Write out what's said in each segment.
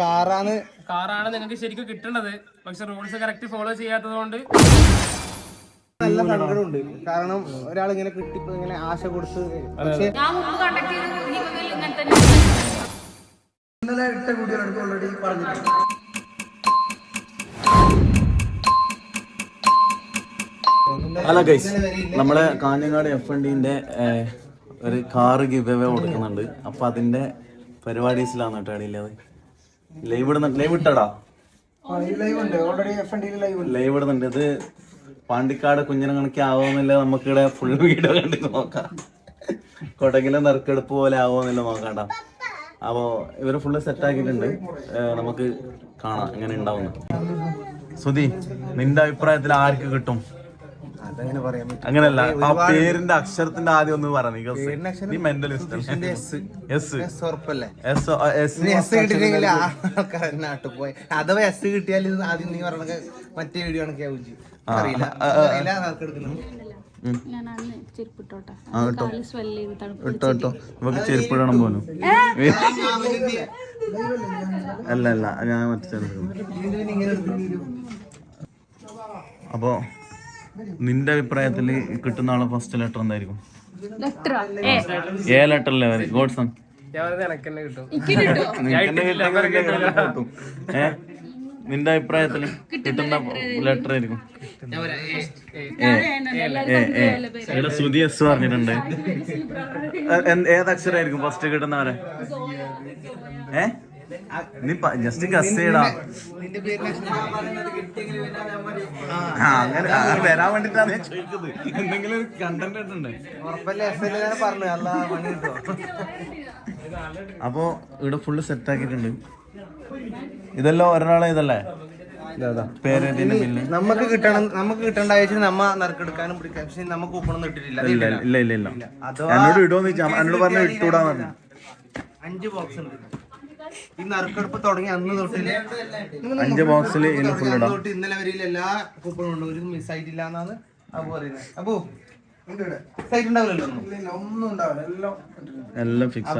കാറാണ്. കാറാണ് നിങ്ങൾക്ക് ശരിക്കും കിട്ടേണ്ടത് പക്ഷെ റൂൾസ് കറക്റ്റ് ഫോളോ ചെയ്യാത്തത് കൊണ്ട് നല്ല സങ്കടമുണ്ട്. കാരണം ഒരാൾ ഇങ്ങനെ കിട്ടിപ്പോ ഇങ്ങനെ ആശ കൊടുത്ത് പക്ഷെ ഇന്നലെ ഇട്ട വീഡിയോ ഓൾറെഡി പറഞ്ഞിട്ടുണ്ട് ഹലോ ഗൈസ് നമ്മളെ കാഞ്ഞങ്ങാട് എഫ് എൻ ഡിന്റെ ഒരു കാറ് ഗിവ് അവേ കൊടുക്കുന്നുണ്ട്. അപ്പൊ അതിന്റെ പരിപാടീസിലാണ് കേട്ടോ ഇടയിലത് ലൈവ് ഇടുന്നുണ്ട് ലൈവ് ഇട്ടടാ. ലൈവ് ഇടുന്നുണ്ട്. ഇത് പാണ്ടിക്കാട് കുഞ്ഞിനെ കണക്കി ആവുമെന്നില്ല നമുക്കിവിടെ ഫുൾ വീഡിയോ കണ്ടിട്ട് നോക്കാം. കൊടകിലെ നറുക്കെടുപ്പ് പോലെ ആവുമെന്നില്ല നോക്കാണ്ട അപ്പോ ഇവർ ഫുള്ള് സെറ്റ് ആക്കിയിട്ടുണ്ട്. നമുക്ക് കാണാം. എങ്ങനെ ഉണ്ടാവുന്നു സുധി നിന്റെ അഭിപ്രായത്തിൽ ആർക്ക് കിട്ടും? അതങ്ങനെ പറയാൻ പറ്റും. അങ്ങനല്ല ആ പേരിന്റെ അക്ഷരത്തിന്റെ ആദ്യം ഒന്ന് നീ. പേരിന്റെ അക്ഷരം മെന്റലിസ്റ്റ് എസ് എസ് എസ് ഉറപ്പല്ലേ? എസ് എസ് ഇനി എസ് കിട്ടിയില്ലെങ്കിൽ ആൾക്കാർ നാട്ടിൽ പോയി. അഥവാ എസ് കിട്ടിയാൽ ഇത് ആദ്യം നീ പറഞ്ഞ മറ്റേ വീഡിയോ അറിയില്ല. അറിയില്ല എടുക്കണം ഞാൻ അന്ന് ചെരുപ്പിട്ടോട്ടെ. ആ കേട്ടോ കാൽ സ്വെല്ല് ചെയ്ത് തണുപ്പ് ഇട്ടോ ഇട്ടോ. നമുക്ക് ചെരുപ്പിടണം പോലും അല്ല അല്ല. ഞാൻ മറ്റേ ചെരുപ്പ് അപ്പോ നിന്റെ അഭിപ്രായത്തിൽ കിട്ടുന്ന ആളെ ഫസ്റ്റ് ലെറ്റർ എന്തായിരിക്കും? ഏ. ലെറ്ററിലെ ഗോഡ്സൺ നിന്റെ അഭിപ്രായത്തിൽ കിട്ടുന്ന ലെറ്റർ ആയിരിക്കും. ഇവിടെ ശ്രുതി എസ് പറഞ്ഞിട്ടുണ്ട്. ഏതക്ഷരായിരിക്കും ഫസ്റ്റ് കിട്ടുന്നവരെ ഏ? നീ ജസ്റ്റ് ഗസ് ചെയ്യടാ നിന്റെ പേരിന് ആ, അങ്ങനെ വരാൻ വേണ്ടിട്ടാണ് ഞാൻ എന്തെങ്കിലും ഒരു കണ്ടന്റ് ഇട്ടുണ്ട് അപ്പോ ഇവിടെ ഫുള്ള് സെറ്റ് ആക്കിയിട്ടുണ്ട്. ഇതെല്ലാം ഒരാളെ ഇതല്ലേ? നമുക്ക് കിട്ടണം നമുക്ക് കിട്ടേണ്ട ആവശ്യം നമ്മ നറുക്കെടുക്കാനും പിടിക്കാൻ പക്ഷെ നമുക്ക് കൂപ്പണൊന്നും ഇട്ടിട്ടില്ല. ഇല്ല ഇല്ല ഇല്ല എന്നോട് എന്നോട് പറഞ്ഞു അഞ്ച് ബോക്സ് ഉണ്ട്. ഈ നറുക്കെടുപ്പ് തുടങ്ങി അന്ന് തൊട്ടിൽ അഞ്ച് ബോക്സിൽ തൊട്ട് ഇന്നലെ വരെയില്ല എല്ലാ കൂപ്പണും ഉണ്ട്. ഒരു മിസ്സായിട്ടില്ല എന്നാണ് അപ്പൊ പറയുന്നത്. അപ്പൊ സൈറ്റ് ഉണ്ടാവില്ലല്ലോ ഒന്നും? ഉണ്ടാവില്ല. എല്ലാം എല്ലാം ഫിക്സ്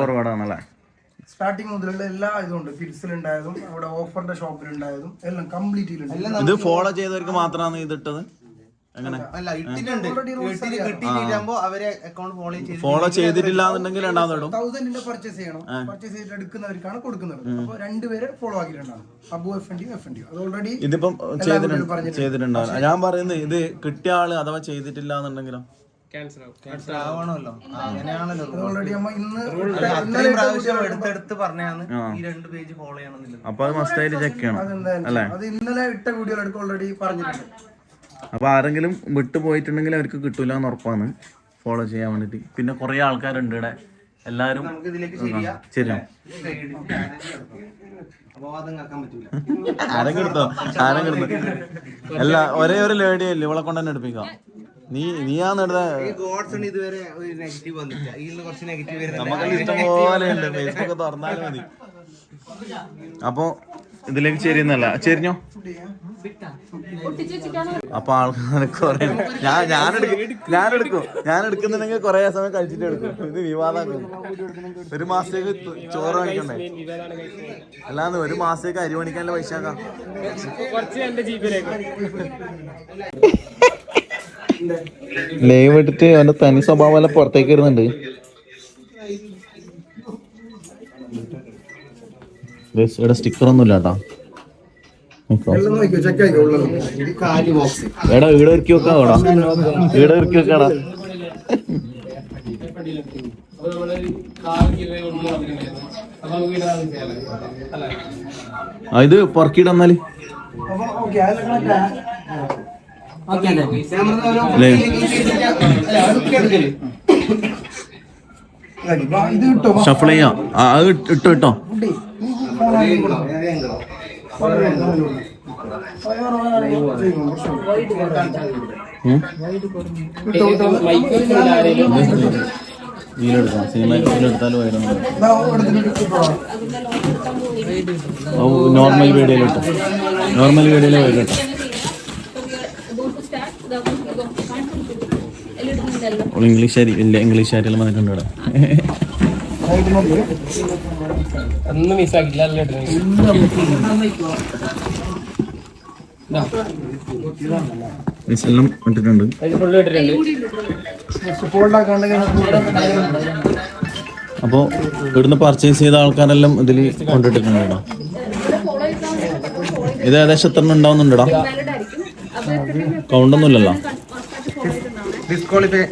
ഫോർവേഡ് ആണല്ലേ? സ്റ്റാർട്ടിങ് മുതലുള്ള എല്ലാ ഇതുണ്ട് കിഡ്സിലുണ്ടായതും അവിടെ ഓഫറിന്റെ ഷോപ്പിലുണ്ടായതും എല്ലാം കംപ്ലീറ്റ് ഇത് ഫോളോ ചെയ്തവർക്ക് മാത്രമാണ് ഇത് അക്കൗണ്ട് ഫോളോ ചെയ്ത് ഫോളോ ചെയ്തിട്ടില്ല എന്നുണ്ടെങ്കിൽ രണ്ടാമത് തൗസൻഡിന്റെ പർച്ചേസ് ചെയ്യണം. പർച്ചേസ് ചെയ്തിട്ട് എടുക്കുന്നവർക്കാണ് കൊടുക്കുന്നത്. അപ്പൊ രണ്ടുപേരെ follow ആക്കിയിട്ടുണ്ടാവും. Abu F N D F N D അത് ഓൾറെഡി ഇതിപ്പം ചെയ്തിട്ടുണ്ട് ചെയ്തിട്ടുണ്ടാവില്ല ഞാൻ പറയുന്നത് ഇത് കിട്ടിയ ആൾ അഥവാ ചെയ്തിട്ടില്ല എന്നുണ്ടെങ്കിലോ ആവണമല്ലോ. അങ്ങനെയാണല്ലോ. ഓൾറെഡി അമ്മ ഇന്ന് അത്രയും പ്രാവശ്യം എടുത്തെടുത്ത് പറഞ്ഞാണ് ഈ രണ്ട് പേജ് ഫോളോ ചെയ്യണമെന്നില്ല അപ്പൊ അത് മസ്റ്റായിട്ട് ചെക്ക് ചെയ്യണം. അതെന്തായാലും അല്ലേ? അത് ഇന്നലെ ഇട്ട വീഡിയോ എടുക്ക ഓൾറെഡി പറഞ്ഞിട്ടുണ്ട്. അപ്പൊ ആരെങ്കിലും വിട്ടു പോയിട്ടുണ്ടെങ്കിൽ അവർക്ക് കിട്ടൂല എന്ന് ഉറപ്പാണ്. ഫോളോ ചെയ്യാൻ വേണ്ടിട്ട് പിന്നെ കുറെ ആൾക്കാരുണ്ട് ഇവിടെ. എല്ലാരും നമുക്ക് ഇതിലേക്ക് ശരിയാ. അല്ല ഒരേ ഒരു ലേഡി അല്ലേ? ഇവളെ കൊണ്ട് തന്നെ എടുപ്പിക്കാം. നീ നീയാന്ന് എടുത്ത ഈ ഗോഡ്സൺ ഇതുവരെ ഒരു നെഗറ്റീവ് വന്നില്ല ഇതിൽ കുറച്ച് നെഗറ്റീവ് വരുന്നുണ്ട്. നമുക്ക് ഇഷ്ടംപോലെ ഉണ്ട്. ഫേസ്ബുക്ക് തുറന്നാലും മതി. അപ്പൊ ഇതിലേക്ക് ചേരുന്നല്ല ചേരിഞ്ഞോ? അപ്പൊ ആൾക്കാർ കൊറേ ഞാൻ ഞാൻ എടുക്കും. ഞാൻ എടുക്കുന്നുണ്ടെങ്കിൽ കൊറേ സമയം കഴിച്ചിട്ട് എടുക്കും. ഇത് വിവാദമാക്കും. ഒരു മാസത്തേക്ക് ചോറ് മേടിക്കണ്ടേ അല്ലാന്ന് ഒരു മാസത്തേക്ക് അരി മേടിക്കാനുള്ള പൈസ ആക്കാം. ലൈവ് എടുത്ത് അവന്റെ തനി സ്വഭാവം പുറത്തേക്ക് വരുന്നുണ്ട്. ഇവിടെ സ്റ്റിക്കർ ഒന്നും ഇല്ല കേട്ടോ എടാ വീട് ഇറക്കി വെക്കാം എടാ ഇവിടെ ഇറക്കി വെക്കാടാ. ഇത് പുറക്കിടന്നാൽ ഷഫിൾ ചെയ്യാം. അത് ഇട്ട് ഇട്ടോ ഇതിലെടുക്കാം സിനിമ നോർമൽ വീഡിയോയിലിട്ടോ നോർമൽ ഓൾ ഇംഗ്ലീഷ് ഇല്ല ഇംഗ്ലീഷ് ആരെല്ലാം വന്നിട്ടുണ്ട് ഇവിടെ. ഒന്നും മിസ്സാക്കില്ല എല്ലാം ഇട്ടിട്ടുണ്ട്. അപ്പോൾ ഇവിടുന്ന് പർച്ചേസ് ചെയ്ത ആൾക്കാരെല്ലാം ഇതിൽ കൊണ്ടിട്ടിട്ടുണ്ട് കേട്ടോ ഇത് ഏകദേശം എത്ര ഉണ്ടാവുന്നുണ്ടോ കൗണ്ടൊന്നുമില്ലല്ലോ ഡിസ്ക്വാളിഫൈ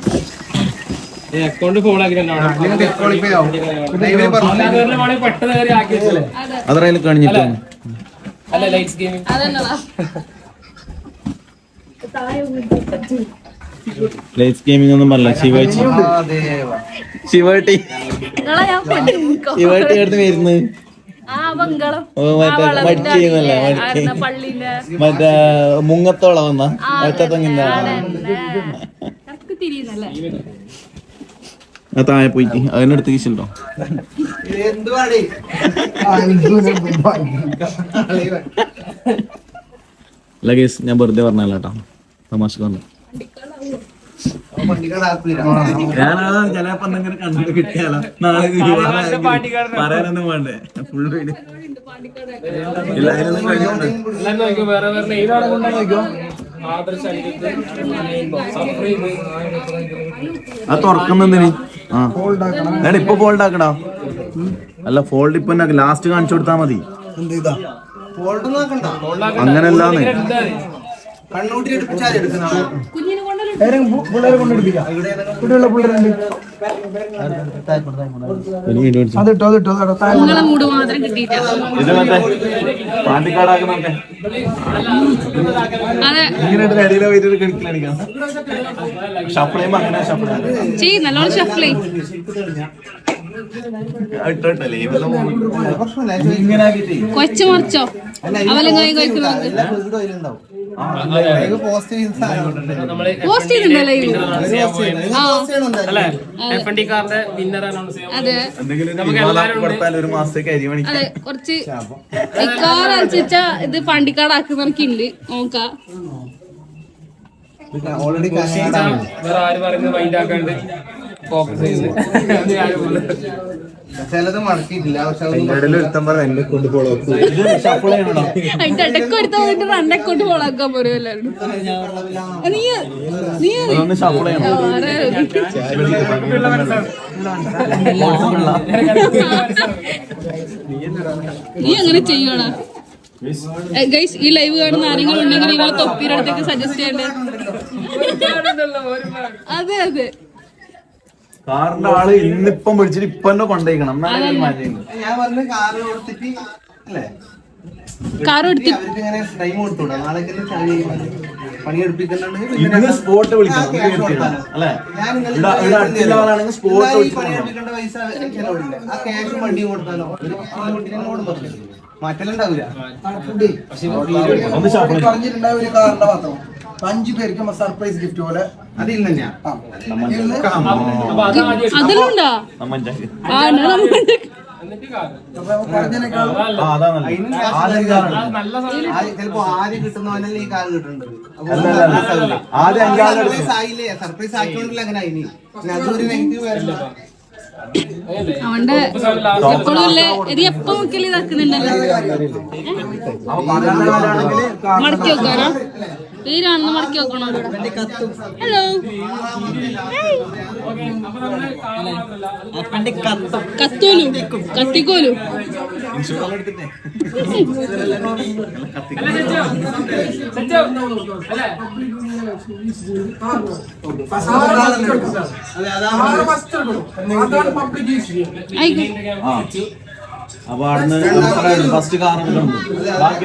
അതറിയാലും കഴിഞ്ഞിട്ട് അല്ല ലൈറ്റ്സ് ഗെയിമിംഗ് ലൈറ്റ്സ് ഗെയിമിംഗ് ഒന്നും പറയില്ല ശിവാച്ചി ശിവട്ടി. ശിവട്ടി ശിവാട്ടി എടുത്ത് വരുന്നത് ആ ബംഗളം ഓ, മറ്റേ മുങ്ങത്തോളം വന്ന. ഒറ്റത്തങ്ങിന്റെ കറക്റ്റ് തിരിയുന്നല്ലേ? ആ താഴെ പോയിട്ട്. അതിനടുത്ത് അല്ല കേസ് ഞാൻ വെറുതെ പറഞ്ഞല്ലോ കേട്ടോ തമാശ പറഞ്ഞു ഞാനാണ് ചിലപ്പോ എന്തെങ്കിലും കണ്ടിട്ട് കിട്ടിയാലോ. നാളെ പറയാനൊന്നും വേണ്ടേ. ഫുൾ വീട് ഇല്ല അതിനൊന്നും വേറെ വേറെ ഏതാണ് കൊണ്ടാ അനിരുദ്ധ് സഫ്രീദ് ആ ഇപ്പൊ ഫോൾഡ് ആക്കടാ. അല്ല ഫോൾഡ് ഇപ്പൊ ലാസ്റ്റ് കാണിച്ചു കൊടുത്താ മതി. അങ്ങനല്ലാന്ന് കണ്ണൂട്ടി എടുപ്പിച്ചാൽ എടുക്കുന്ന പിള്ളേരെ കൊണ്ടെടുപ്പിക്കാം ഇവിടെയുള്ള പിള്ളേരുണ്ട് അതിട്ടോ അതിട്ടോ അതോ താഴെ കൊച്ചു മറിച്ചോ? ലൈവ് പോസ്റ്റ് അതെ. കുറച്ച് അനുസരിച്ച ഇത് പണ്ടിക്കാടാക്കുന്നവർക്കുണ്ട് നോക്കാം. ഓൾറെഡി വേറെ ആര് പറയുന്നത് മൈൻഡ് ആക്കാണ്ട്? ഫോക്കസ് ചിലത് മടക്കിയിട്ടില്ല പക്ഷെ അതിന്റെ ഇടയ്ക്ക് റണ്ടെ കൊണ്ട് എല്ലാവരും നീ നീ നീ അങ്ങനെ ചെയ്യണ ഗൈസ് ഈ ലൈവ് കാണുന്ന ആരെങ്കിലും ഉണ്ടെങ്കിൽ നിങ്ങളെ തൊപ്പിയുടെ അടുത്തേക്ക് സജസ്റ്റ് ചെയ്യണ്ടേ? അതെ അതെ. കാറിന്റെ ആൾ ഇന്നിപ്പം വിളിച്ചിട്ട് ഇപ്പൊ തന്നെ കൊണ്ടേക്കണം. എന്നാലും മാറ്റം ഞാൻ പറഞ്ഞു കാറ് കൊടുത്തിട്ട് അല്ലേ? കാർ എടുത്ത് ഇന്ന് സ്പോട്ട് വിളിക്കണം? അല്ലേ? ഇവിടെ- അടുത്തുള്ള ആളാണെങ്കിൽ ഇവിടെ ഈ വിളിച്ച് അഞ്ചു പേർക്കും സർപ്രൈസ് ഗിഫ്റ്റ് പോലെ. അതിൽ ചിലപ്പോ ആദ്യം കിട്ടുന്നവനല്ലേ ഈ കാർ കിട്ടുന്നുണ്ട്. ആയില്ലേ? സർപ്രൈസ് അങ്ങനെ അതൊരു നെഗറ്റീവ് വരില്ല അവന്റെ എപ്പോഴും ഇല്ലേ? ഇത് എപ്പോ നോക്കിയാലും ഇതാക്കുന്നുണ്ടല്ലോ മടക്കി വെക്കാനോ? പേരാണെന്ന് മടക്കി വെക്കണോ? ഹലോ കത്തോലു. കത്തിക്കോലു. ആയിക്കോട്ടെ അപ്പൊ അവിടുന്ന് ഫസ്റ്റ് കാർ ബാക്കി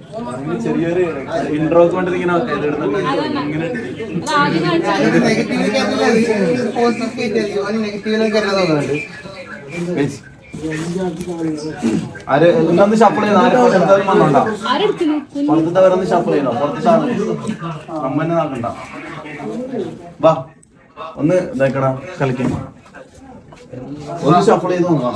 ചെറിയൊരു ഇൻട്രോ കൊണ്ട് ഇങ്ങനെ ഇങ്ങനെ ആദ്യം കാണിച്ചാൽ നെഗറ്റീവിലേക്ക് തോന്നുന്നുണ്ട് ആര് ഇന്നൊന്ന് ഷഫിൾ ചെയ്ത് ആര് പുറത്തെന്തായാലും വന്നോണ്ടാ ആരെടുക്കുന്നു പുറത്തത്തെ വരൊന്ന് ഷഫിൾ ചെയ്യണോ പുറത്താണ് അമ്മനെ നോക്കണ്ട വാ ഒന്ന് ഇതാക്കടാ കളിക്കാം ഒന്ന് ഷഫിൾ ചെയ്ത് നോക്കാം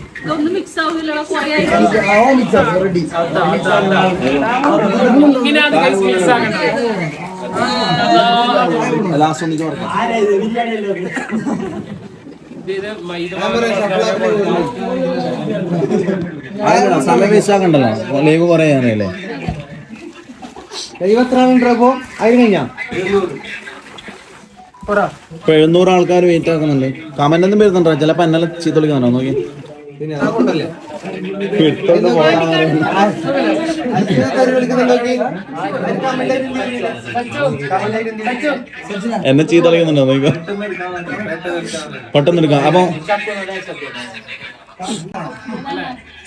ലാസ്റ്റ് ഒന്നിച്ച് പറയാം സമയം വേസ്റ്റ് ലൈവ് കുറെ കഴിഞ്ഞാ? ഇപ്പൊ എഴുന്നൂറ് ആൾക്കാർ വെയിറ്റ് ആക്കുന്നുണ്ട്. കമന്റ് ഒന്നും വരുന്നുണ്ടോ ചിലപ്പോ എന്നെ ചീത്തൊളിക്കുന്നുണ്ടോ നോക്കി. പിന്നെ. എന്നെ ചീത്ത കളിക്കുന്നുണ്ടോ നോക്കി. പെട്ടെന്ന് എടുക്കാം. അപ്പൊ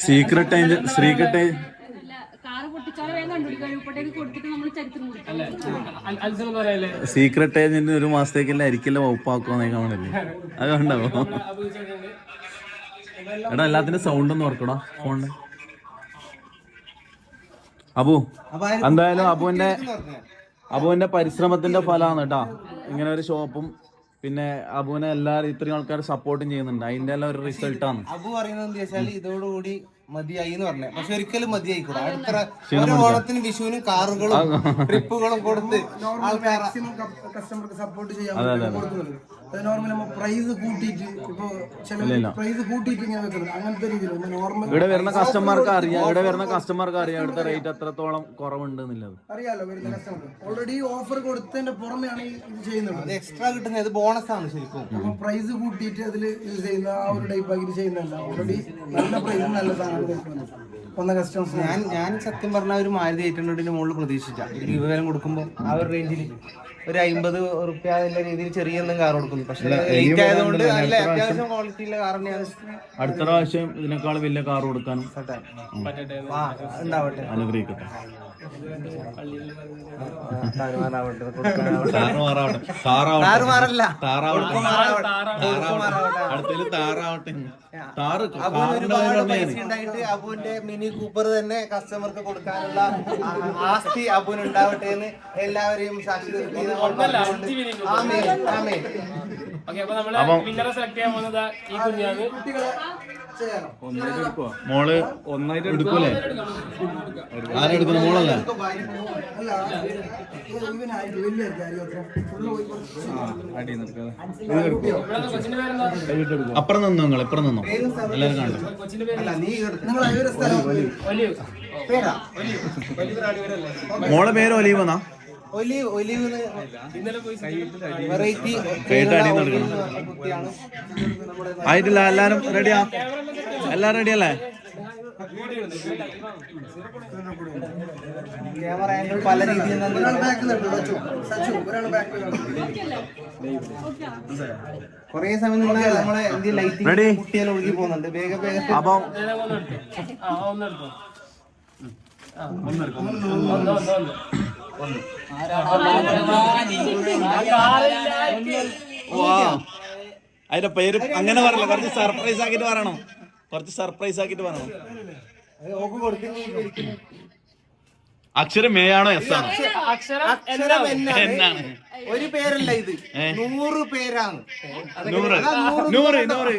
സീക്രട്ട് ഏഞ്ചൽ സീക്രട്ട് സീക്രട്ട് ഏജന്റിന് ഒരു മാസത്തേക്കല്ല അരിക്കല്ല വകുപ്പാക്കുവാന്നേ കാണല്ലേ അത് കണ്ടാവോ എടാ എല്ലാത്തിന്റെ സൗണ്ട് ഒന്ന് ഓർക്കടാ ഫോണിന്റെ അബു എന്തായാലും അബുവിന്റെ അബുവിന്റെ പരിശ്രമത്തിന്റെ ഫലമാണ് കേട്ടാ. ഇങ്ങനെ ഒരു ഷോപ്പും പിന്നെ അബുവിനെ എല്ലാരും ഇത്രയും ആൾക്കാർ സപ്പോർട്ടും ചെയ്യുന്നുണ്ട്. അതിന്റെ എല്ലാം ഒരു റിസൾട്ടാണ് അബു പറയുന്നത് എന്താ വെച്ചാൽ ഇതോടുകൂടി മതിയായി എന്ന് പക്ഷെ ഒരിക്കലും മതിയായിക്കൂടാ. അടുത്ത ഓണത്തിനും വിഷുവിനും കാറുകളും ട്രിപ്പുകളും കൊടുത്ത് മാക്സിമം കസ്റ്റമർക്ക് സപ്പോർട്ട് ചെയ്യാൻ കൊടുക്കുന്നുണ്ട് നോർമൽ പ്രൈസ് കൂട്ടിയിട്ട് ഇപ്പൊ ചില പ്രൈസ് കൂട്ടിയിട്ട് ഇങ്ങനെ വെക്കുന്നത് അങ്ങനത്തെ രീതിയിൽ നോർമൽ ഇവിടെ വരുന്ന കസ്റ്റമർക്ക് അറിയാം. ഇവിടെ വരുന്ന കസ്റ്റമർക്ക് അറിയാം. ഇവിടുത്തെ റേറ്റ് എത്രത്തോളം കുറവുണ്ട് എന്നുള്ളത് അറിയാലോ വരുന്ന കസ്റ്റമർക്ക് ഓൾറെഡി ഓഫർ കൊടുത്തതിന്റെ പുറമെയാണ് ഇത് ചെയ്യുന്നത്. എക്സ്ട്രാ കിട്ടുന്നത്. ഇത് ബോണസ് ആണ് ശരിക്കും. പ്രൈസ് കൂട്ടിയിട്ട് അതിൽ യൂസ് ചെയ്യുന്ന ആ ഒരു ടൈപ്പ് ആക്കി ചെയ്യുന്നതല്ല. ഓൾറെഡി നല്ല പ്രൈസ് നല്ല സാധനങ്ങൾ കൊടുക്കുന്നത് വന്ന കസ്റ്റമേഴ്സ് ഞാൻ ഞാൻ സത്യം പറഞ്ഞ ഒരു മാരുതി എയ്റ്റ് ഹൺഡ്രഡിന്റെ മുകളിൽ പ്രതീക്ഷിച്ച. ഇരുപതിനായിരം കൊടുക്കുമ്പോൾ ആ ഒരു റേഞ്ചിൽ ഒരു അമ്പത് റുപ്യ എന്ന രീതിയിൽ ചെറിയ എന്തെങ്കിലും കാർ കൊടുക്കുന്നു. പക്ഷേ ലേറ്റ് ആയതുകൊണ്ട് നല്ല അത്യാവശ്യം ക്വാളിറ്റിയുള്ള കാർ തന്നെയാണ്. അടുത്ത പ്രാവശ്യം ഇതിനേക്കാൾ വലിയ കാർ കൊടുക്കാനും ആ, ഉണ്ടാവട്ടെ. അനുഗ്രഹിക്കട്ടെ. അബുവിന്റെ മിനി കൂപ്പർ തന്നെ കസ്റ്റമർക്ക് കൊടുക്കാനുള്ള ആസ്തി അബുവിന് ഉണ്ടാവട്ടെ എന്ന് എല്ലാവരെയും സാക്ഷി നിർത്തി. പറഞ്ഞുകൊണ്ട് ആമേൻ, ആമേൻ. ഓക്കെ അപ്പൊ നമ്മൾ വിന്നറെ സെലക്ട് ചെയ്യാൻ പോകുന്നത് ഈ കുഞ്ഞാണ്. മോൾ ഒന്നായിട്ട് എടുക്കൂലേ? ആരെടുക്കുന്നു മോളല്ലേ? അപ്പുറം നിന്നു നിങ്ങൾ? ഇപ്പുറം നിന്നു? എല്ലാരും കണ്ടു? മോളെ പേര് ഒലീവന്നാ ഒലിവ് ഒലിവ് വെറൈറ്റി ആയിട്ടില്ല എല്ലാരും റെഡിയാ എല്ലാരും റെഡിയല്ലേ ക്യാമറ ആംഗിൾ പല രീതിയിൽ കുറേ സമയം നമ്മളെ എന്തെങ്കിലും ലൈറ്റിംഗ്? കുട്ടികൾ ഒഴുകി പോകുന്നുണ്ട്. വേഗം വേഗം അപ്പം ഒന്നെടുത്തോ. ഒന്ന്. അതിന്റെ പേര് അങ്ങനെ പറയല കുറച്ച് സർപ്രൈസ് ആക്കിട്ട് പറയണം. കുറച്ച് സർപ്രൈസ് ആക്കിട്ട് പറയണം. അക്ഷരം എ ആണോ എസ് ആണോ? അക്ഷരം എന്നാണ് ഒരു പേരല്ല ഇത്. നൂറ് പേരാണ്. നൂറ്. നൂറ് നൂറ്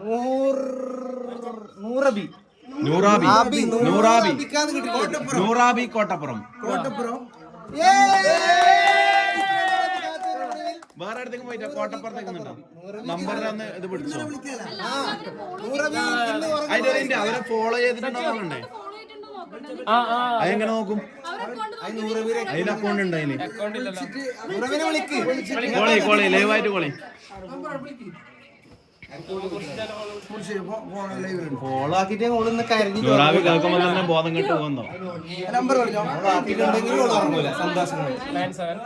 നൂറ്. നൂറബി നൂറാബി. നൂറാബി നൂറാബി. കോട്ടപ്പുറം. കോട്ടപ്പുറം. വേറെ അടുത്തേക്ക് പോയിട്ട്? കോട്ടപ്പുറത്തേക്ക് നിന്നുണ്ടോ നമ്പറിൽ ഒന്ന് ഇത് പിടിച്ചോ? അതിന്റെ അതിന്റെ അവരെ ഫോളോ ചെയ്തിട്ടുണ്ടോ നോക്കണ്ടേ. ആ ആ അതെങ്ങനെ നോക്കും? അതിന് അക്കൗണ്ട് ഉണ്ട് അതിന്? കോളി കോളി ലൈവായിട്ട് കോളി. ഫോളോ ആക്കിട്ട് ഓളൊന്ന് കരഞ്ഞു നൂറാബി കേൾക്കുമ്പോൾ തന്നെ ബോധം കെട്ട് പോകുന്നോ? നമ്പർ പറഞ്ഞോ ആക്കിയിട്ടുണ്ടെങ്കിൽ ഓൾ ഉറങ്ങൂല. സന്തോഷം കൊണ്ട്. നയൻ സെവൻ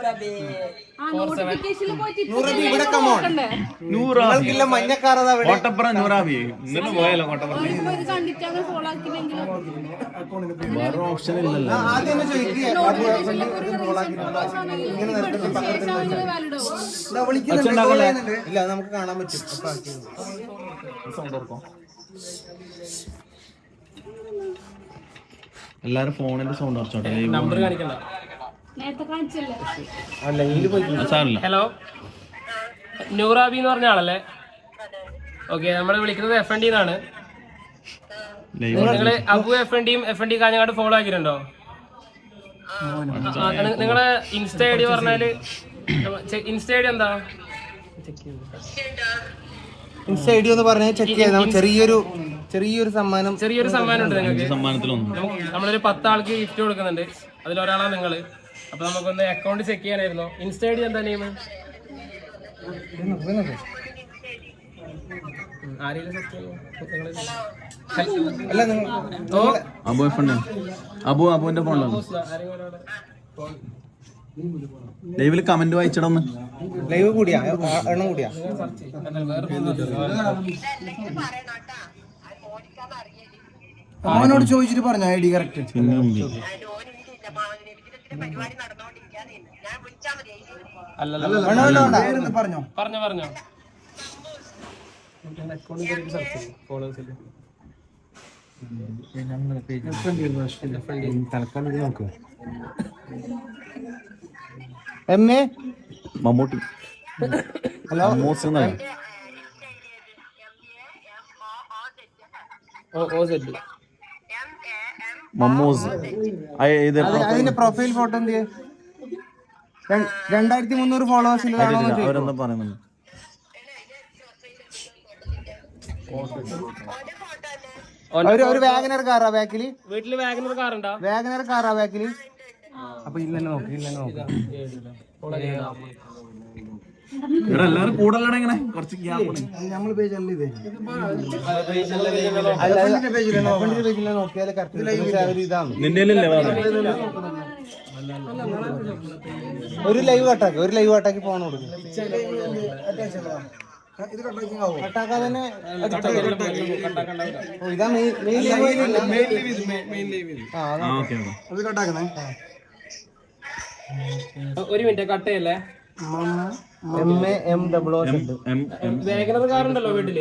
നോട്ടിഫിക്കേഷനിൽ പോയിട്ട് നൂറബി ഇവിടെ കമോൺ കോട്ടപ്പുറം നൂറാബി ഇന്നലെ പോയല്ലോ കോട്ടപ്പുറം വേറെ ഓപ്ഷൻ ഇല്ലല്ലോ. ആദ്യം ചോദിക്കുക. ഇല്ല. നമുക്ക് കാണാൻ പറ്റും. ആക്കിയത്. എല്ലാരും ഫോണിന്റെ സൗണ്ട് കുറച്ചോട്ടെ. നമ്പർ കാണിക്കണ്ട. ഹലോ നൂറാബി എന്ന് പറഞ്ഞ ആളല്ലേ? ഓക്കെ നമ്മൾ വിളിക്കുന്നത് എഫ് എൻ ഡിന്നാണ് എന്നാണ് നിങ്ങൾ അബു എഫ് എൻ ഡിയും F N D Kanhangad follow ആക്കിയിട്ടുണ്ടോ? നിങ്ങളെ ഇൻസ്റ്റ ഐ ഡി പറഞ്ഞാൽ ഇൻസ്റ്റ ഐ ഡി എന്താ? ഇൻസ്റ്റ ഐ ഡി ഒന്ന് പറഞ്ഞാൽ ചെക്ക് ചെയ്യാം ചെറിയൊരു ചെറിയൊരു സമ്മാനം. ചെറിയൊരു സമ്മാനം ഉണ്ട് നിങ്ങൾക്ക്. നമ്മളൊരു പത്ത് ആൾക്ക് ഗിഫ്റ്റ് കൊടുക്കുന്നുണ്ട്. അതിലൊരാളാണ് നിങ്ങൾ. അപ്പൊ നമുക്കൊന്ന് അക്കൗണ്ട് ചെക്ക് ചെയ്യാനായിരുന്നു. ഇൻസ്റ്റ ഐ ഡി എന്താ നെയിം? നിങ്ങൾ അബു അബുവിന്റെ ഫോണിലാണ് ലൈവിൽ കമന്റ് വായിച്ചിടന്ന്. ലൈവ് കൂടിയാ എണ്ണം കൂടിയാ. അവനോട് ചോദിച്ചിട്ട് പറഞ്ഞ ഐ ഡി കറക്റ്റ്. പറഞ്ഞോ. പറഞ്ഞോ പറഞ്ഞോ. തൽക്കാലം നോക്കുക എം എ മമ്മൂട്ടി. ഹലോ? മോസ് എന്നാണ്. ഓ ഓ സെറ്റ് മമ്മൂസ്. അതിന്റെ പ്രൊഫൈൽ ഫോട്ടോ എന്ത് രണ്ടായിരത്തി മുന്നൂറ് അവരെന്താ പറയുന്നത് ഒരു ഒരു വാഗനർ കാറാ ബാക്കിൽ? വീട്ടിൽ വാഗനർ കാറുണ്ടോ? ഉണ്ടോ വാഗനർ കാറാ ബാക്കിൽ? അപ്പൊ ഇല്ലെന്നെ നോക്ക് ഇല്ലെന്നെ നോക്ക് ഇവിടെ എല്ലാരും കൂടല്ലട ഇങ്ങനെ? കുറച്ച് ഗ്യാപ്പ് നമ്മൾ പേജ് അല്ല ഇത്? ഒരു ലൈവ് കട്ടാക്കി ഒരു ലൈവ് കട്ടാക്കി പോകണം കൊടുക്കും. ഇത് ഇതാ മെയിൻ മെയിൻ ലൈവ് അത് കട്ടാക്കുന്നേ. ഒരു മിനിറ്റ് കട്ട് ചെയ്യല്ലേ? എം കാറുണ്ടല്ലോ വീട്ടിൽ.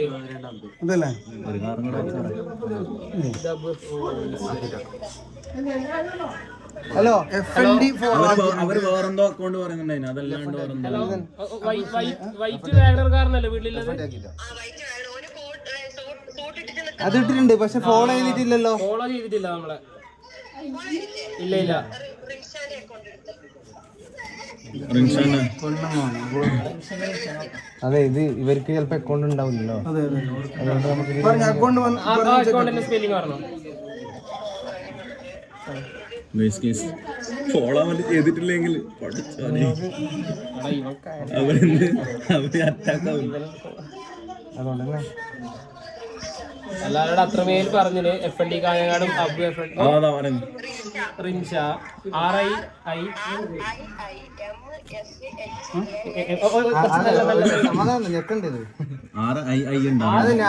ഹലോ എഫ് എൻ ഡി അവർ വേറെന്തോ അക്കൗണ്ട് പറയുന്നുണ്ടായിരുന്നു അതല്ലാണ്ട് വൈറ്റ് വാഗനർ കാറിനല്ലേ വീട്ടിലുള്ളത്? അത് ഇട്ടിട്ടുണ്ട് പക്ഷെ ഫോളോ ചെയ്തിട്ടില്ലല്ലോ. ഫോളോ ചെയ്തിട്ടില്ല നമ്മളെ. ഇല്ല ഇല്ല. അതെ ഇത് ഇവർക്ക് ചിലപ്പോ അക്കൗണ്ട് ഉണ്ടാവില്ലല്ലോ. അതുകൊണ്ടല്ലേ അതുകൊണ്ട് നമുക്ക് ഫോളോ വേണ്ടി ചെയ്തിട്ടില്ലെങ്കിൽ പഠിച്ചാലേ അവരിന്ന് അവർ അറ്റാക്ക് ആവും അതുകൊണ്ട് തന്നെ എല്ലാവരോടും അത്രമേൽ പറഞ്ഞിന്. F N D കാഞ്ഞങ്ങാടും Abu F N Rinsha. R I I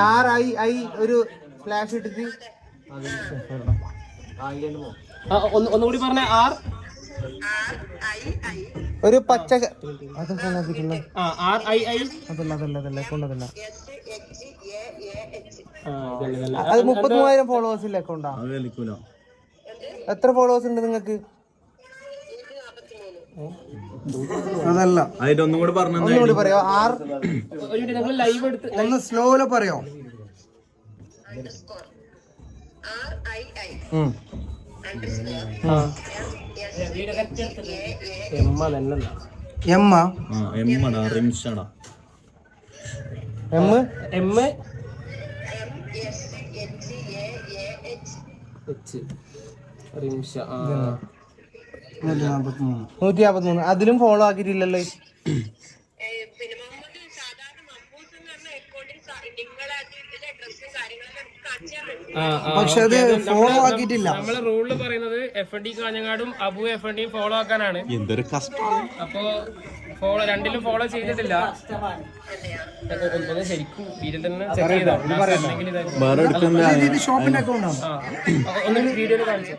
R I I ഒരു ഫ്ലാഷ് ഇട്ടിട്ട് ഒന്നുകൂടി പറഞ്ഞ. ആർ ഒരു പച്ച ഐ ഐ. അത് മുപ്പത്തി മൂവായിരം ഫോളോവേഴ്സ് ഇല്ല അക്കൗണ്ടാ എത്ര ഫോളോവേഴ്സ് ഉണ്ട് നിങ്ങൾക്ക് അതല്ല. അതിന്റെ ഒന്നും കൂടി പറഞ്ഞു ഒന്നുകൂടി പറയോ? ആർ ഒരു നിങ്ങൾ ലൈവ് എടുത്ത് ഒന്ന് സ്ലോല പറയോ? ആർ ഐ തന്നെ എമ്മ? ആ. എം അടാ റിംഷടാ എം നൂറ്റി അതിലും ഫോളോ ആക്കിയിട്ടില്ലല്ലോ ആ, ആ, പക്ഷെ അത് ഫോളോ ആക്കിയിട്ടില്ല. നമ്മളെ റൂളിൽ പറയുന്നത് എഫ് എൻ ഡി കാഞ്ഞങ്ങാടും അബു എഫ് എൻ ഡിയും ഫോളോ ആക്കാനാണ്. എന്തൊരു കഷ്ടം. അപ്പോ ഫോളോ രണ്ടിലും ഫോളോ ചെയ്തിട്ടില്ല. ഒന്ന് ശരിക്കും വീഡിയോ തന്നെ ചെക്ക് ഇത് ഷോപ്പിന്റെ അക്കൗണ്ടാണ് ആണ്. ഒന്ന് വീഡിയോയിൽ കാണിച്ചു?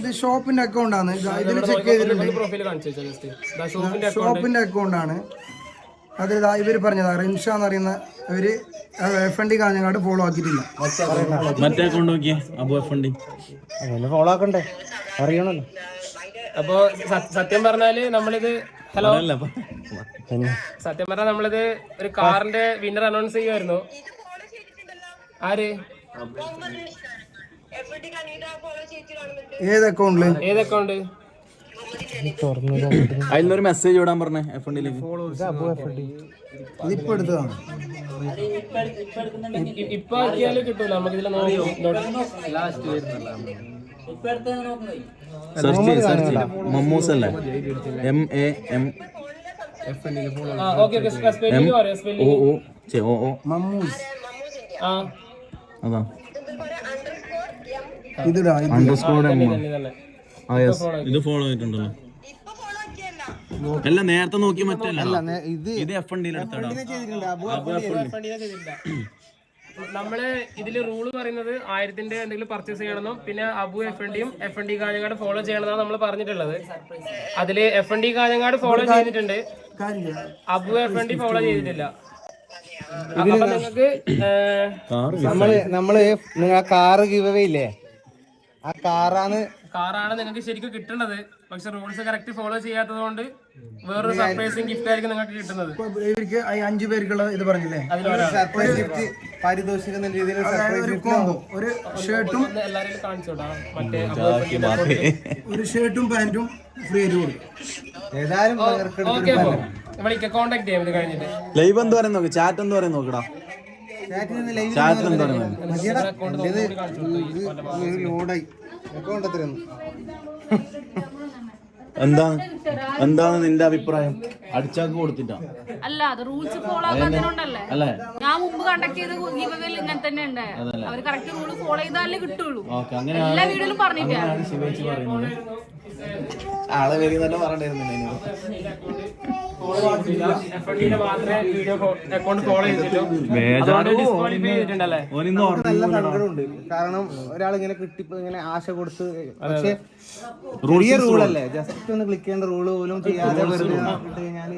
ഇത് ഷോപ്പിന്റെ അക്കൗണ്ടാണ് ഇതിൽ ചെക്ക് ചെയ്തിട്ടുണ്ട് പ്രൊഫൈൽ കാണിച്ചു ഷോപ്പിന്റെ ഷോപ്പിന്റെ അക്കൗണ്ടാണ് അത് ഇവർ ഇവർ പറഞ്ഞതാ റിൻഷ എന്ന് പറയുന്ന ഇവർ F N D Kanhangad follow ആക്കിയിട്ടില്ല. മറ്റേ അക്കൗണ്ട് നോക്കിയേ Abu F N D follow ആക്കണ്ടേ? അറിയണല്ലോ. അപ്പോ സത്യം പറഞ്ഞാൽ നമ്മളിത് ഹലോ? സത്യം പറഞ്ഞാൽ നമ്മളിത് ഒരു കാറിന്റെ വിന്നർ അനൗൺസ് ചെയ്യുമായിരുന്നു ആര്? ഏത് അക്കൗണ്ടിൽ ഏത് അക്കൗണ്ട് അതിലൊരു മെസ്സേജ് വിടാൻ പറഞ്ഞേ എഫ് എൻ ഡിയിലേക്ക് ഇതിപ്പോ എടുത്തതാണ് ഇപ്പൊ ആക്കിയാലും കിട്ടൂല നമുക്ക് ഇതിൽ സെർച്ച് ചെയ്യ് സെർച്ച് ചെയ്യ് മമ്മൂസ് അല്ലേ M A M okay okay spelling O spelling O ചെ ഒ ഒ മമ്മൂസ് അതാ അണ്ടർസ്കോർ എം യെസ് ഇത് ഫോളോ ആയിട്ടുണ്ടല്ലോ അല്ല നേരത്തെ നോക്കി മറ്റല്ല. ഇത് ഇത് എഫ് ചെയ്തിട്ടില്ല നമ്മൾ ഇതിൽ റൂൾ പറയുന്നത് ആയിരത്തിന്റെ എന്തെങ്കിലും പർച്ചേസ് ചെയ്യണമെന്നും പിന്നെ അബു എഫ് എൻ ഡിയും F N D Kanhangad follow ചെയ്യണമെന്നാണ് നമ്മൾ പറഞ്ഞിട്ടുള്ളത്. അതിൽ F N D Kanhangad follow ചെയ്തിട്ടുണ്ട്. Abu F N D follow ചെയ്തിട്ടില്ല. നമ്മൾ നമ്മൾ നിങ്ങൾ ആ കാറ് ഗിവ് ഇല്ലേ? ആ കാറാണ് കാറാണ് നിങ്ങൾക്ക് ശരിക്കും കിട്ടുന്നത്. പക്ഷെ റൂൾസ് കറക്റ്റ് ഫോളോ ചെയ്യാത്തത് കൊണ്ട് വേറൊരു സർപ്രൈസിങ് ഗിഫ്റ്റ് ആയിരിക്കും നിങ്ങൾക്ക് കിട്ടുന്നത്. ഇവർക്ക് അഞ്ചു പേർക്കുള്ള ഇത് പറഞ്ഞില്ലേ? സർപ്രൈസ് ഗിഫ്റ്റ് പാരിതോഷികം എന്ന രീതിയിൽ ഒരു ഷർട്ടും എല്ലാവരും കാണിച്ചോട്ടാ മറ്റേ ഒരു ഷർട്ടും പാന്റും ഫ്രീ ആയിട്ട് കൊടുക്കും. ഏതായാലും നറുക്കെടുത്ത് ഓക്കെ അപ്പൊ വിളിക്കാം. കോണ്ടാക്ട് ചെയ്യാം ഇത് കഴിഞ്ഞിട്ട്. ലൈവ് എന്ത് പറയുന്നു നോക്ക്. ചാറ്റ് എന്ത് പറയുന്നു നോക്കടാ ചാറ്റിൽ നിന്ന് ലൈവ് ചാറ്റിൽ എന്ത് പറയുന്നത് ലോഡായി അക്കൗണ്ട് എത്രയൊന്നും എന്താണ് നിന്റെ അഭിപ്രായം? അടിച്ചാക്ക് കൊടുത്തിട്ടാ? അല്ല അത് റൂൾസ് ഫോളോ ആക്കാത്തതുകൊണ്ടല്ലേ അല്ലേ? ഞാൻ മുമ്പ് കണ്ടക്ട് ചെയ്ത ഗീവവേൽ ഇങ്ങനെ തന്നെ ഉണ്ട്. അവർ കറക്റ്റ് റൂൾ ഫോളോ ചെയ്താലേ കിട്ടുള്ളൂ. ഓക്കേ അങ്ങനെ എല്ലാ വീഡിയോയിലും പറഞ്ഞിട്ടാ ആളെ പേര് തന്നെ പറഞ്ഞിരുന്നില്ല എഫ് എൻ ഡിന്റെ മാത്രമേ വീഡിയോ അക്കൗണ്ട് ഫോളോ ചെയ്തിട്ടുള്ളൂ അതുകൊണ്ട് ഡിസ്ക്വാളിഫൈ ചെയ്തിട്ടുണ്ടല്ലേ? ഓനിന്ന് ഓർമ്മ നല്ല സങ്കടമുണ്ട്. കാരണം ഒരാൾ ഇങ്ങനെ കിട്ടി ഇങ്ങനെ ആശ കൊടുത്ത് പക്ഷെ റൂൾ അല്ലേ? ജസ്റ്റ് ഒന്ന് ക്ലിക്ക് ചെയ്യേണ്ട റൂൾ പോലും ചെയ്യാതെ വെറുതെ ഇട്ട് കഴിഞ്ഞാൽ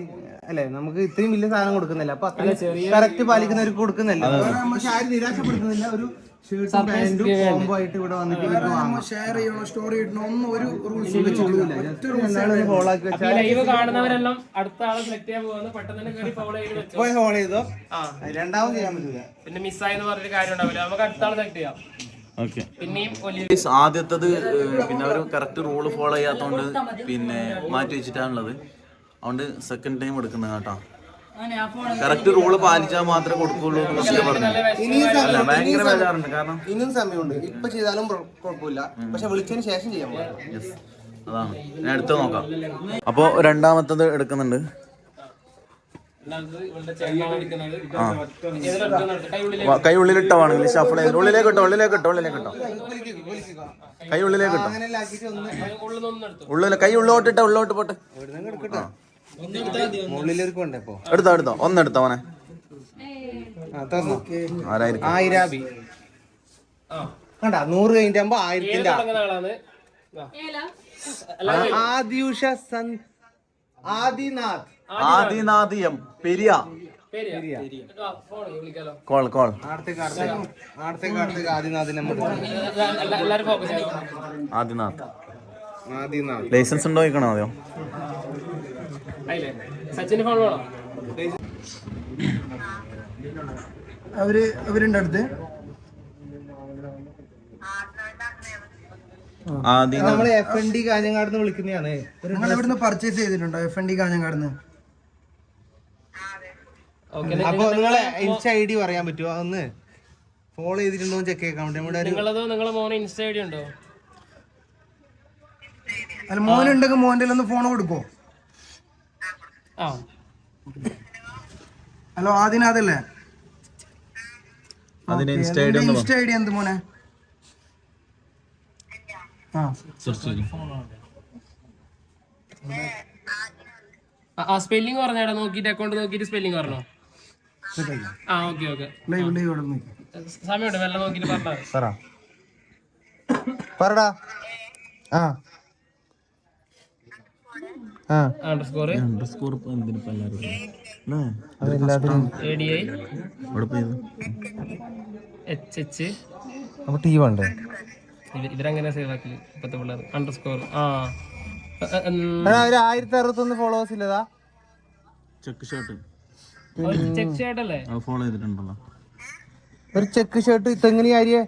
അല്ലെ നമുക്ക് ഇത്രയും വലിയ സാധനം കൊടുക്കുന്നില്ല. അപ്പൊ അത്രയും കറക്റ്റ് പാലിക്കുന്നവർക്ക് കൊടുക്കുന്നില്ല. പക്ഷെ ആരും നിരാശപ്പെടുത്തുന്നില്ല. ഒരു ഷെയർ ചെയ്യണോ സ്റ്റോറി ഇടണോ ഒന്നും ഒരു റൂൾസും ഫോളോ ആക്കി ലൈവ് കാണുന്നവരെല്ലാം അടുത്ത ആളെ സെലക്ട് ചെയ്യാൻ പോകുന്നത് പെട്ടെന്ന് തന്നെ കയറി ഫോളോ ചെയ്ത് വെച്ചോ. പോയി ഫോളോ ചെയ്തോ? രണ്ടാമത് ചെയ്യാൻ പറ്റില്ല പിന്നെ മിസ്സായെന്ന് പറഞ്ഞൊരു കാര്യം ഉണ്ടാവില്ല നമുക്ക് അടുത്ത ആളെ സെലക്ട് ചെയ്യാം. ആദ്യത്തത് പിന്നെ അവർ കറക്റ്റ് റൂൾ ഫോളോ ചെയ്യാത്തതുകൊണ്ട് പിന്നെ മാറ്റി വെച്ചിട്ടാണുള്ളത്. അതുകൊണ്ട് സെക്കൻഡ് ടൈം എടുക്കുന്നത് കേട്ടോ. കറക്റ്റ് റൂൾ പാലിച്ചാൽ മാത്രമേ കൊടുക്കുള്ളൂ എന്ന് പറഞ്ഞു അല്ല ഭയങ്കര ബേജാറുണ്ട്. കാരണം ഇനിയും സമയമുണ്ട്. ഇപ്പൊ ചെയ്താലും കുഴപ്പമില്ല. പക്ഷെ വിളിച്ചതിന് ശേഷം ചെയ്യാൻ അതാണ്. ഞാൻ എടുത്തു നോക്കാം. അപ്പോൾ രണ്ടാമത്തത് എടുക്കുന്നുണ്ട്. കൈ ഉള്ളിലിട്ടാണ് ഷഫിൾ ചെയ്ത് ഉള്ളിലേക്ക് ഇട്ടോ ഉള്ളിലേക്ക് ഇട്ടോ ഉള്ളിലേക്ക് ഇട്ടോ കൈ ഉള്ളിലേക്ക് ഇട്ടോ അങ്ങനെ ആക്കിയിട്ട് ഒന്ന് ഉള്ളിൽ നിന്ന് എടുത്തു ഉള്ളിൽ കൈ ഉള്ളോട്ട് ഇട്ടോ. ഉള്ളോട്ട് പോട്ടെ. എടുത്തോ എടുത്തോ. ഒന്നെടുത്തോ അവനെ ആയിരാബി കണ്ട നൂറ് കഴിഞ്ഞിട്ട് ആകുമ്പോ ആയിരത്തിന്റെ. ആദിയുഷ സൻ ആദിനാഥ്. ആദിനാദിയം Periya. Call call. Adinath. Adinath. License ഉണ്ടോ നോക്കണോ സച്ചിന് ഫോൺ വേണോ? അവർ അവരുണ്ട് അടുത്ത്? ആദിനാഥ്. നമ്മൾ എഫ് എൻ ഡി കാഞ്ഞങ്ങാട് നിന്ന് വിളിക്കുന്നതാണ് നിങ്ങൾ ഇവിടുന്ന് പർച്ചേസ് ചെയ്തിട്ടുണ്ടോ? എഫ് എൻ ഡി കാഞ്ഞങ്ങാടുന്ന്? ഓക്കെ അപ്പൊ നിങ്ങളെ ഇൻസ്റ്റ ഐ ഡി പറയാൻ പറ്റുമോ ഒന്ന് ഫോളോ ചെയ്തിട്ടുണ്ടോ ചെക്ക് വേണ്ടി നമ്മുടെ നിങ്ങളതോ നിങ്ങളെ മോനെ ഇൻസ്റ്റ ഐ ഡി ഉണ്ടോ? അല്ല മോനുണ്ടെങ്കിൽ മോന്റെ ഒന്ന് ഫോൺ കൊടുക്കോ ആ. ഹലോ ആദിനാഥല്ലേ അതിന് ഇൻസ്റ്റ ഐ ഡി ഒന്ന് ഇൻസ്റ്റ എന്ത് മോനെ? ആ. ആ സ്പെല്ലിംഗ് പറഞ്ഞാടാ. നോക്കിയിട്ട് അക്കൗണ്ട് നോക്കിയിട്ട് സ്പെല്ലിംഗ് പറഞ്ഞോ. ആ ഓക്കെ ഓക്കെ. ലൈവ് ലൈവ് ഇവിടെ നിൽക്കും സമയമുണ്ട് വെള്ളം നോക്കിയിട്ട്. പറ. പറടാ. ആ. ആ. അണ്ടർസ്കോർ അണ്ടർസ്കോർ എന്തിനിപ്പോ എല്ലാവരും അതെല്ലാത്തിനും എ ഡി ഐ പോയത് എച്ച് എച്ച് അപ്പോൾ ടീ വേണ്ടേ? ഇവരങ്ങനെ സേവ് ആക്കി ഇപ്പത്തെ പിള്ളേർ. അണ്ടർസ്കോർ ആ. ഒരു ആയിരത്തി അറുപത്തൊന്ന് ഫോളോവേഴ്സ് ഇല്ലതാ? ചെക്ക് ഷർട്ട് ഫോളോ ചെയ്തിട്ടുണ്ടല്ലോ. ഒരു ചെക്ക് ഷർട്ട് തെങ്ങിനി ആര്യ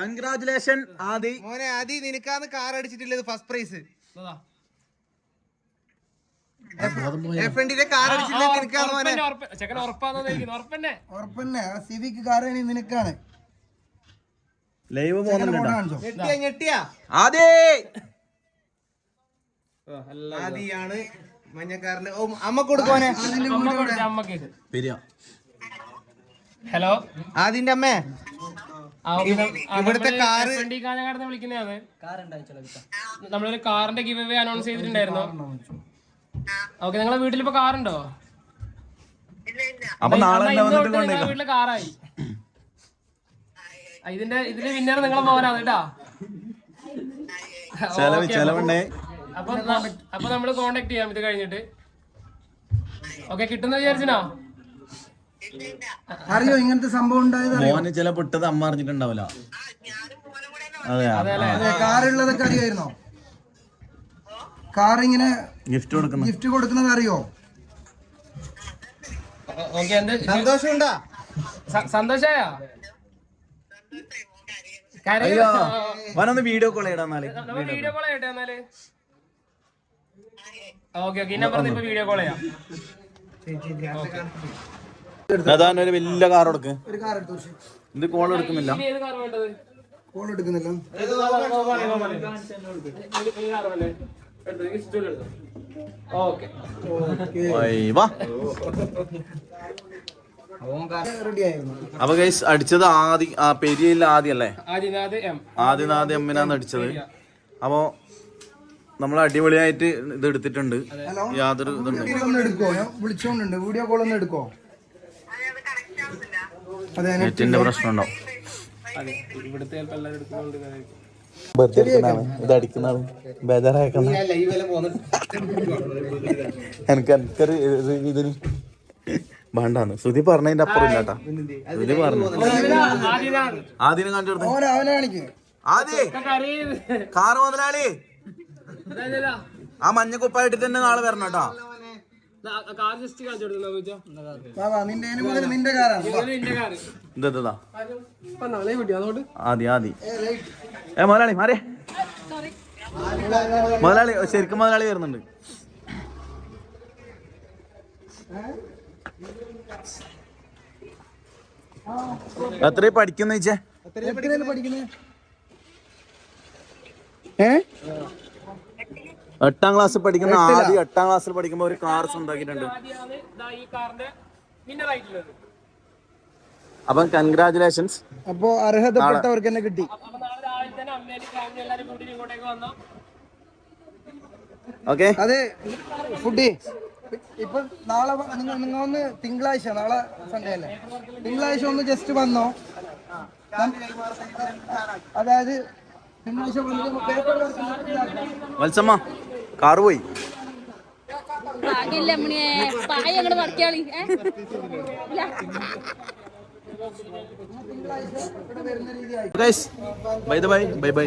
കൺഗ്രാചുലേഷൻ ആദി. മോനെ ആദി നിനക്കാന്ന് കാർ അടിച്ചിട്ടില്ലത് ഫസ്റ്റ് പ്രൈസ് നിനക്കാണ് കാർ മോനെ. ഉറപ്പന്നെ, സിവിക്ക് കാരണി നിനക്കാണ്. ലൈവ് പോകുന്നുണ്ട് ഫോട്ടോ കാണിച്ചോ ഞെട്ടിയാ ഞെട്ടിയാ. ആദി! ആദിയാണ് മഞ്ഞക്കാറിൽ ഓ അമ്മ കൊടുക്കോനെ ഹലോ? ആദിന്റെ അമ്മേ. ഇവിടുത്തെ കാറ് വിളിക്കുന്നതാണ്. നമ്മളൊരു കാറിന്റെ ഗിവ് അവേ അനൗൺസ് ചെയ്തിട്ടുണ്ടായിരുന്നു. ഓക്കെ നിങ്ങളെ വീട്ടിലിപ്പോ ഇപ്പൊ കാറുണ്ടോ വീട്ടിലെ നാളെ ഇതിന്റെ ഇതിന്റെ വിന്നർ നിങ്ങളെ മോനാണ് കേട്ടാ. ചെലവ് ചെലവുണ്ടേ അപ്പൊ അപ്പൊ നമ്മൾ കോണ്ടാക്ട് ചെയ്യാം ഇത് കഴിഞ്ഞിട്ട്. ഓക്കെ കിട്ടുന്ന വിചാരിച്ചിനോ? അറിയോ ഇങ്ങനത്തെ സംഭവം ഉണ്ടായത് മോന് ചില പൊട്ടത് അമ്മ അറിഞ്ഞിട്ടുണ്ടാവില്ല. അതെ കാറുള്ളതൊക്കെ അറിയായിരുന്നോ? കാർ ഇങ്ങനെ ഗിഫ്റ്റ് കൊടുക്കുന്ന. ഗിഫ്റ്റ് കൊടുക്കുന്നത് അറിയോ? സന്തോഷമുണ്ടാ? സന്തോഷായോ? അയ്യോ അവനൊന്ന് വീഡിയോ കോൾ ചെയ്യടാന്നാൽ എന്നാൽ. വീഡിയോ കോൾ ചെയ്യട്ടെ എന്നാൽ? ഓക്കെ ഓക്കെ ഈ നമ്പറിൽ ഇപ്പൊ വീഡിയോ കോൾ ചെയ്യാം. അതാ ഒരു വലിയ കാർ എടുക്ക് ഇത് കോൾ എടുക്കുന്നില്ല. കോൾ എടുക്കുന്നില്ല. ഓക്കെ അപ്പൊ ഗൈസ് അടിച്ചത് ആദി ആ ആദ്യം അല്ലേ? ആദിനാഥ് എം. ആദ്യം ആദ്യം എമ്മിനാന്ന് അടിച്ചത് അപ്പോ നമ്മൾ അടിപൊളിയായിട്ട് ഇത് എടുത്തിട്ടുണ്ട്. യാതൊരു ഇതുണ്ട്. വീഡിയോ വിളിച്ചോണ്ടുണ്ട് കോൾ ഒന്ന് എടുക്കോ? നെറ്റിന്റെ പ്രശ്നം ഉണ്ടാവും എടുക്കുന്നതാണ് ഇത് അടിക്കുന്നതാണ്. ബേജാറാക്കുന്ന എനിക്ക് എനിക്കൊരു ഇത് ഇതിന് വേണ്ടാന്ന്. ശ്രുതി പറഞ്ഞതിന്റെ അപ്പുറം ഇല്ലാട്ടാ ശ്രുതി പറഞ്ഞു. ആദ്യം. കാറ് മുതലാളി. ആ മഞ്ഞ കുപ്പായിട്ട് തന്നെ നാളെ വരണം കേട്ടോ. ആദി ആദി. ഏ മുതലാളി മാറേ. മുതലാളി ശരിക്കും മുതലാളി വരുന്നുണ്ട്. എത്രയും പഠിക്കുന്ന ഏ? എട്ടാം ക്ലാസ് പഠിക്കുന്ന ആദ്യം എട്ടാം ക്ലാസ്സിൽ പഠിക്കുമ്പോ ഒരു കാർ സ്വന്തമാക്കിയിട്ടുണ്ട്. അപ്പം കൺഗ്രാചുലേഷൻസ് അപ്പോ അർഹതപ്പെട്ടവർക്ക് തന്നെ കിട്ടി ഓക്കെ. അതെ ഫുഡി. ഇപ്പൊ നാളെ നിങ്ങൾ നിങ്ങൾ ഒന്ന് തിങ്കളാഴ്ച നാളെ സൺഡേ അല്ലേ? തിങ്കളാഴ്ച ഒന്ന് ജസ്റ്റ് വന്നോ? അതായത് തിങ്കളാഴ്ച വന്നിട്ട് പേപ്പർ വർക്ക് വത്സമ്മ കാറ് പോയി. അങ്ങോട്ട് മറക്കാളി ബൈ ബൈ ബൈ